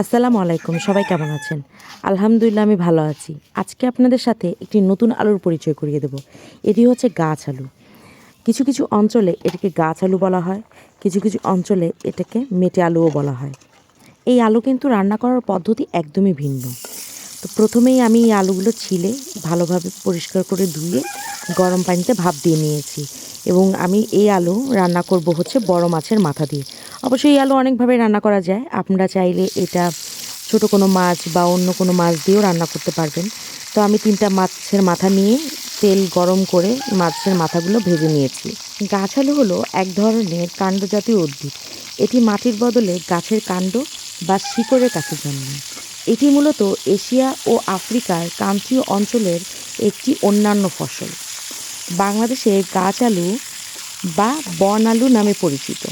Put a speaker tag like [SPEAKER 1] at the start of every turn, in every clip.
[SPEAKER 1] আসসালামু আলাইকুম, সবাই কেমন আছেন? আলহামদুলিল্লাহ, আমি ভালো আছি। আজকে আপনাদের সাথে একটি নতুন আলুর পরিচয় করিয়ে দেব। এটি হচ্ছে গাছ আলু। কিছু কিছু অঞ্চলে এটাকে গাছ আলু বলা হয়, কিছু কিছু অঞ্চলে এটাকে মেটে আলুও বলা হয়। এই আলু কিন্তু রান্না করার পদ্ধতি একদমই ভিন্ন। তো প্রথমেই আমি এই আলুগুলো ছিলে, ভালোভাবে পরিষ্কার করে ধুয়ে গরম পানিতে ভাপ দিয়ে নিয়েছি এবং আমি এই আলু রান্না করব হচ্ছে বড় মাছের মাথা দিয়ে। অবশ্যই এই আলু অনেকভাবে রান্না করা যায়, আপনারা চাইলে এটা ছোট কোনো মাছ বা অন্য কোনো মাছ দিয়েও রান্না করতে পারবেন। তো আমি তিনটা মাছের মাথা নিয়ে তেল গরম করে মাছের মাথাগুলো ভেজে নিয়েছি। গাছ আলু হলো এক ধরনের কাণ্ডজাতীয় উদ্ভিদ। এটি মাটির বদলে গাছের কাণ্ড বা শিকড়ের কাছে জন্মায়। এটি মূলত এশিয়া ও আফ্রিকার ক্রান্তীয় অঞ্চলের একটি অন্যান্য ফসল। বাংলাদেশে গাছ আলু বা বন আলু নামে পরিচিত।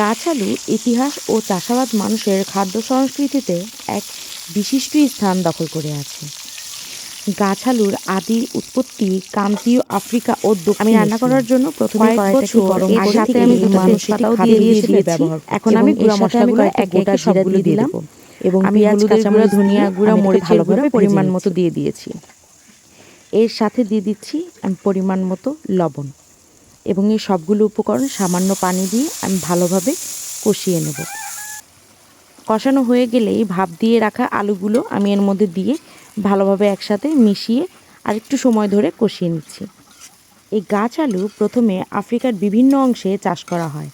[SPEAKER 1] গাছ আলু ইতিহাস ও চাষাবাদ মানুষের খাদ্য সংস্কৃতিতে এক বিশিষ্ট স্থান দখল করে আছে। গাছ আলুর আদি উৎপত্তি ক্রান্তীয় আফ্রিকা ও
[SPEAKER 2] আমি রান্না করার জন্য প্রথমে গরম
[SPEAKER 1] সাথে আমি দুটো
[SPEAKER 2] মানুষ
[SPEAKER 1] তেজপাতাও দিয়ে দিয়েছি।
[SPEAKER 2] এখন আমি গুঁড়া মশলাগুলো একে
[SPEAKER 1] গোটা
[SPEAKER 2] একে
[SPEAKER 1] জিরা
[SPEAKER 2] সবগুলো
[SPEAKER 1] দিয়ে
[SPEAKER 2] দেবো।
[SPEAKER 1] এবং
[SPEAKER 2] আমি
[SPEAKER 1] পেঁয়াজ কাঁচামরিচ
[SPEAKER 2] ধনিয়া গুঁড়া, মরিচের
[SPEAKER 1] ভালোভাবে
[SPEAKER 2] গুঁড়া
[SPEAKER 1] পরিমাণ মতো দিয়ে দিয়েছি। এর সাথে দিয়ে দিচ্ছি আমি পরিমাণ মতো লবণ এবং এই সবগুলো উপকরণ সামান্য পানি দিয়ে আমি ভালোভাবে কষিয়ে নেব। কষানো হয়ে গেলেই ভাপ দিয়ে রাখা আলুগুলো আমি এর মধ্যে দিয়ে ভালোভাবে একসাথে মিশিয়ে আরেকটু সময় ধরে কষিয়ে নিচ্ছি। এই গাছ আলু প্রথমে আফ্রিকার বিভিন্ন অংশে চাষ করা হয়।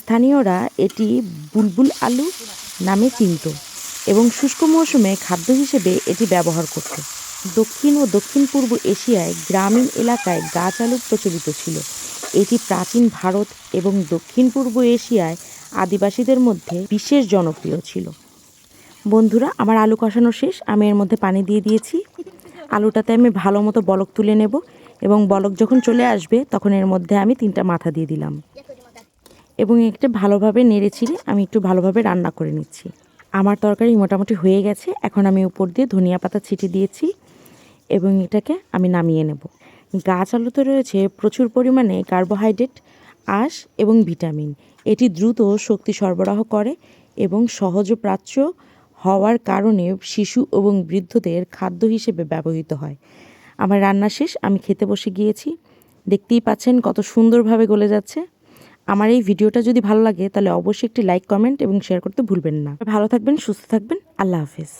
[SPEAKER 1] স্থানীয়রা এটি বুলবুল আলু নামে চিনত। এবং শুষ্ক মৌসুমে খাদ্য হিসেবে এটি ব্যবহার করত। দক্ষিণ ও দক্ষিণ পূর্ব এশিয়ায় গ্রামীণ এলাকায় গাছ আলু প্রচলিত ছিল। এটি প্রাচীন ভারত এবং দক্ষিণ পূর্ব এশিয়ায় আদিবাসীদের মধ্যে বিশেষ জনপ্রিয় ছিল। বন্ধুরা, আমার আলু কষানো শেষ। আমি এর মধ্যে পানি দিয়ে দিয়েছি। আলুটাতে আমি ভালো মতো বলক তুলে নেব এবং বলক যখন চলে আসবে, তখন এর মধ্যে আমি তিনটা মাথা দিয়ে দিলাম। এবং একটা ভালোভাবে নেড়ে আমি একটু ভালোভাবে রান্না করে নিচ্ছি। আমার তরকারি মোটামুটি হয়ে গেছে। এখন আমি উপর দিয়ে ধনিয়া পাতা ছিটি দিয়েছি এবং এটাকে আমি নামিয়ে নেব। গাছ আলুতে রয়েছে প্রচুর পরিমাণে কার্বোহাইড্রেট, আঁশ এবং ভিটামিন। এটি দ্রুত শক্তি সরবরাহ করে এবং সহজ প্রাচ্য হওয়ার কারণে শিশু এবং বৃদ্ধদের খাদ্য হিসেবে ব্যবহৃত হয়। আমার রান্না শেষ, আমি খেতে বসে গিয়েছি। দেখতেই পাচ্ছেন কত সুন্দরভাবে গলে যাচ্ছে। আমার এই ভিডিওটা যদি ভালো লাগে, তাহলে অবশ্যই একটি লাইক কমেন্ট এবং শেয়ার করতে ভুলবেন না। ভালো থাকবেন, সুস্থ থাকবেন, আল্লাহ হাফেজ।